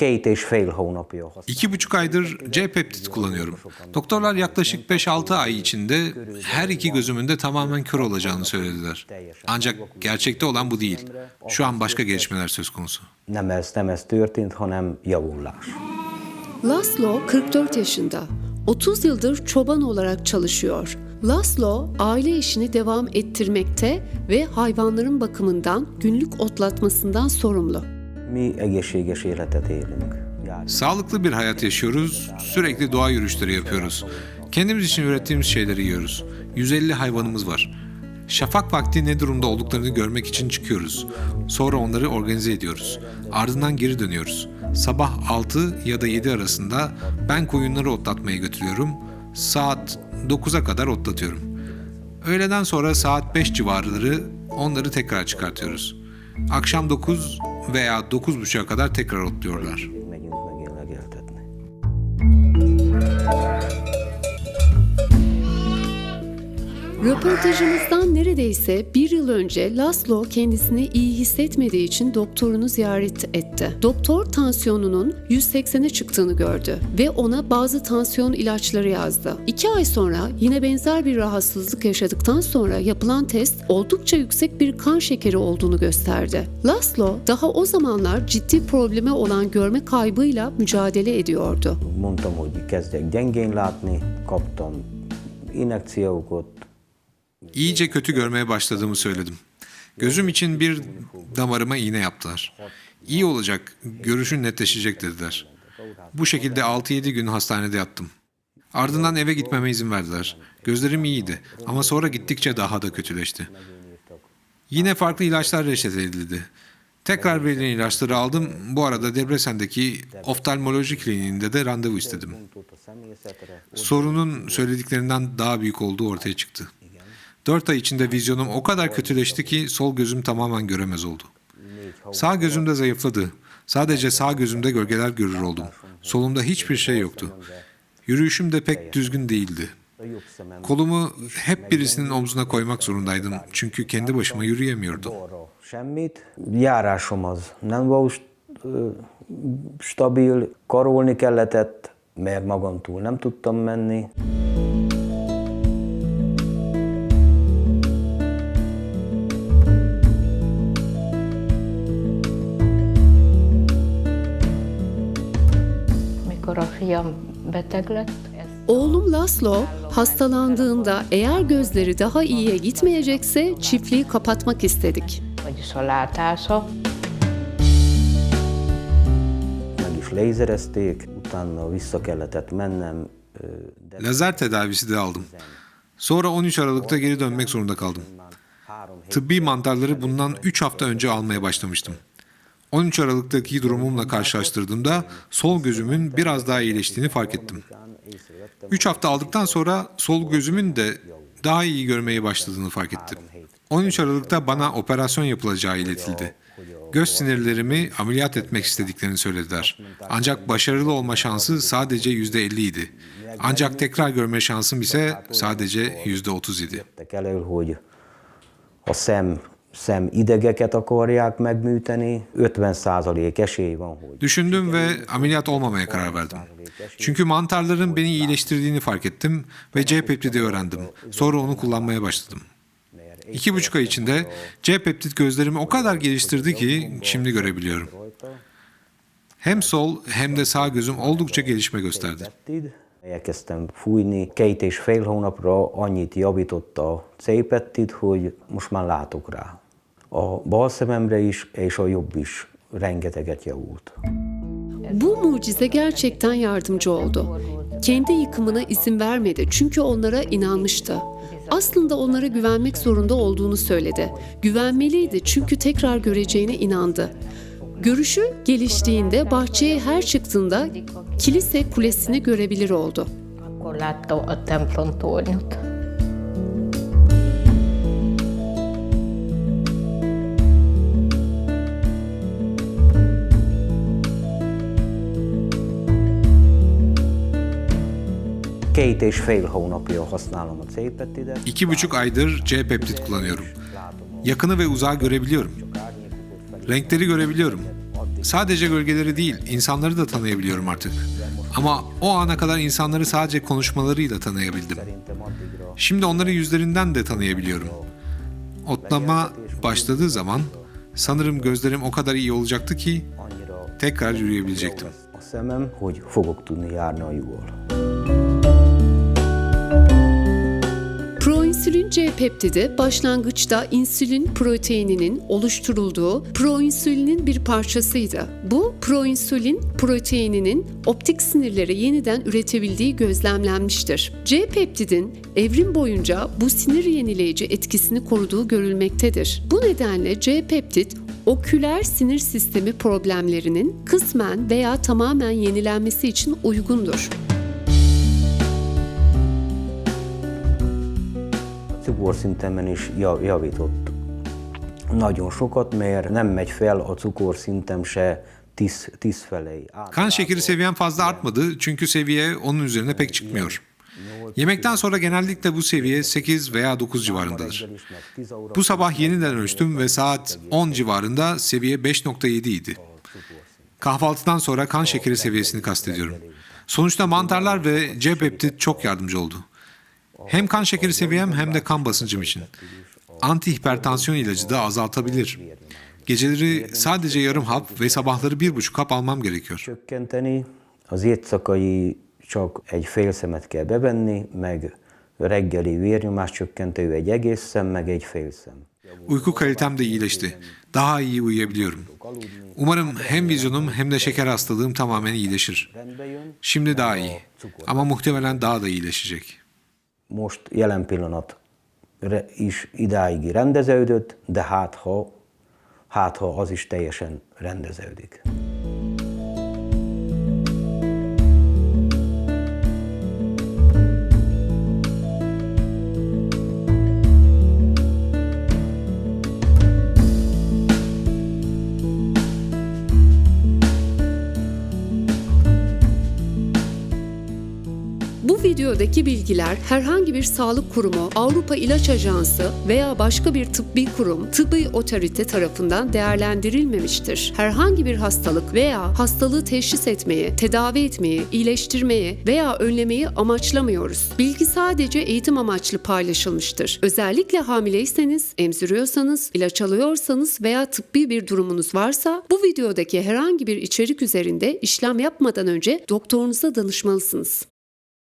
két és fél hónapja használom. İki buçuk aydır C-peptit kullanıyorum. Doktorlar yaklaşık 5-6 ay içinde her iki gözümün de tamamen kör olacağını söylediler. Ancak gerçekte olan bu değil. Şu an başka gelişmeler söz konusu. Nem ez, nem ez történt, hanem javulás. Laszlo 44 yaşında. 30 yıldır çoban olarak çalışıyor. Laszlo aile işini devam ettirmekte ve hayvanların bakımından, günlük otlatmasından sorumlu. Sağlıklı bir hayat yaşıyoruz, sürekli doğa yürüyüşleri yapıyoruz. Kendimiz için ürettiğimiz şeyleri yiyoruz. 150 hayvanımız var. Şafak vakti ne durumda olduklarını görmek için çıkıyoruz. Sonra onları organize ediyoruz. Ardından geri dönüyoruz. Sabah 6 ya da 7 arasında ben koyunları otlatmaya götürüyorum. Saat 9'a kadar otlatıyorum. Öğleden sonra saat 5 civarları onları tekrar çıkartıyoruz. Akşam 9 veya 9.30'a kadar tekrar otluyorlar. Röportajımızdan neredeyse bir yıl önce Laszlo kendisini iyi hissetmediği için doktorunu ziyaret etti. Doktor tansiyonunun 180'e çıktığını gördü ve ona bazı tansiyon ilaçları yazdı. İki ay sonra yine benzer bir rahatsızlık yaşadıktan sonra yapılan test oldukça yüksek bir kan şekeri olduğunu gösterdi. Laszlo daha o zamanlar ciddi problemi olan görme kaybıyla mücadele ediyordu. Mondtam, hogy kezdek gyengén látni, kaptam injekciókat, İyice kötü görmeye başladığımı söyledim. Gözüm için bir damarıma iğne yaptılar. İyi olacak, görüşün netleşecek dediler. Bu şekilde 6-7 gün hastanede yattım. Ardından eve gitmeme izin verdiler. Gözlerim iyiydi ama sonra gittikçe daha da kötüleşti. Yine farklı ilaçlar reçete edildi. Tekrar verilen ilaçları aldım. Bu arada Debrecen'deki oftalmoloji kliniğinde de randevu istedim. Sorunun söylediklerinden daha büyük olduğu ortaya çıktı. 4 ay içinde vizyonum o kadar kötüleşti ki sol gözüm tamamen göremez oldu. Sağ gözüm de zayıfladı. Sadece sağ gözümde gölgeler görür oldum. Solumda hiçbir şey yoktu. Yürüyüşüm de pek düzgün değildi. Szemem Kolumu hep birisinin omzuna koymak zorundaydım. Çünkü kendi başıma yürüyemiyordum. balra semmit. Járásom az nem volt stabil, karolni kelletett, mert magam túl nem tudtam menni. Oğlum Laszlo hastalandığında eğer gözleri daha iyiye gitmeyecekse çiftliği kapatmak istedik. Lazer tedavisi de aldım. Sonra 13 Aralık'ta geri dönmek zorunda kaldım. Tıbbi mantarları bundan 3 hafta önce almaya başlamıştım. 13 Aralık'taki durumumla karşılaştırdığımda sol gözümün biraz daha iyileştiğini fark ettim. után észrevettem, 3 hafta aldıktan sonra sol gözümün de daha iyi görmeye başladığını fark ettim. 13 Aralık'ta bana operasyon yapılacağı iletildi. Göz sinirlerimi ameliyat etmek istediklerini söylediler. Ancak başarılı olma şansı sadece %50 idi. Ancak tekrar görme şansım ise sadece %30 idi. Jöttek elő, hogy a szem, szem idegeket akarják megműteni, 50% esély van, hogy Düşündüm ve ameliyat olmamaya karar verdim. Çünkü mantarların beni iyileştirdiğini fark ettim ve C-peptidi öğrendim. Sonra onu kullanmaya başladım. İki buçuk ay içinde C-peptit gözlerimi o kadar geliştirdi ki şimdi görebiliyorum. Hem sol hem de sağ gözüm oldukça gelişme gösterdi. Elkezdtem fújni, két és fél hónapra annyit javított a C-peptid, hogy most már látok rá. A bal szememre is, és a jobb is rengeteget javult. Bu mucize gerçekten yardımcı oldu. Kendi yıkımına izin vermedi çünkü onlara inanmıştı. Aslında onlara güvenmek zorunda olduğunu söyledi. Güvenmeliydi çünkü tekrar göreceğine inandı. Görüşü geliştiğinde bahçeye her çıktığında kilise kulesini görebilir oldu. İki buçuk aydır C-peptit kullanıyorum. Yakını ve uzağı görebiliyorum. Renkleri görebiliyorum. Sadece gölgeleri değil, insanları da tanıyabiliyorum artık. Ama o ana kadar insanları sadece konuşmalarıyla tanıyabildim. Şimdi onları yüzlerinden de tanıyabiliyorum. Otlama başladığı zaman sanırım gözlerim o kadar iyi olacaktı ki tekrar yürüyebilecektim. a hogy fogok tudni járni a lyukból. Proinsülin C peptidi başlangıçta insülin proteininin oluşturulduğu proinsülinin bir parçasıydı. Bu proinsülin proteininin optik sinirlere yeniden üretebildiği gözlemlenmiştir. C peptidin evrim boyunca bu sinir yenileyici etkisini koruduğu görülmektedir. Bu nedenle C peptit oküler sinir sistemi problemlerinin kısmen veya tamamen yenilenmesi için uygundur. Cukorszintemen is jav- javított nagyon sokat, mert nem megy fel a cukorszintem se 10, 10 felé. Kan şekeri seviyem fazla artmadı çünkü seviye onun üzerine pek çıkmıyor. Yemekten sonra genellikle bu seviye 8 veya 9 civarındadır. Reggel is meg 10 óra Bu sabah yeniden ölçtüm ve saat 10 civarında seviye 5.7 idi. Kahvaltıdan sonra kan şekeri seviyesini kastediyorum. Sonuçta mantarlar ve C peptit çok yardımcı oldu. Hem kan şekeri seviyem hem de kan basıncım için. Antihipertansiyon ilacı da azaltabilir. Geceleri sadece yarım hap ve sabahları bir buçuk hap almam gerekiyor. Az éjszakai csak egy fél szemet kell bevenni, meg reggeli vérnyomás csökkentő egy egész szem, meg egy fél szem. Uyku kalitem de iyileşti. Daha iyi uyuyabiliyorum. Umarım hem vizyonum hem de şeker hastalığım tamamen iyileşir. Şimdi daha iyi. Ama muhtemelen daha da iyileşecek. Most jelen pillanat is idáig rendeződött, de hát ha, hát ha az is teljesen rendeződik. Bu videodaki bilgiler herhangi bir sağlık kurumu, Avrupa İlaç Ajansı veya başka bir tıbbi kurum, tıbbi otorite tarafından değerlendirilmemiştir. Herhangi bir hastalık veya hastalığı teşhis etmeyi, tedavi etmeyi, iyileştirmeyi veya önlemeyi amaçlamıyoruz. Bilgi sadece eğitim amaçlı paylaşılmıştır. Özellikle hamileyseniz, emziriyorsanız, ilaç alıyorsanız veya tıbbi bir durumunuz varsa bu videodaki herhangi bir içerik üzerinde işlem yapmadan önce doktorunuza danışmalısınız.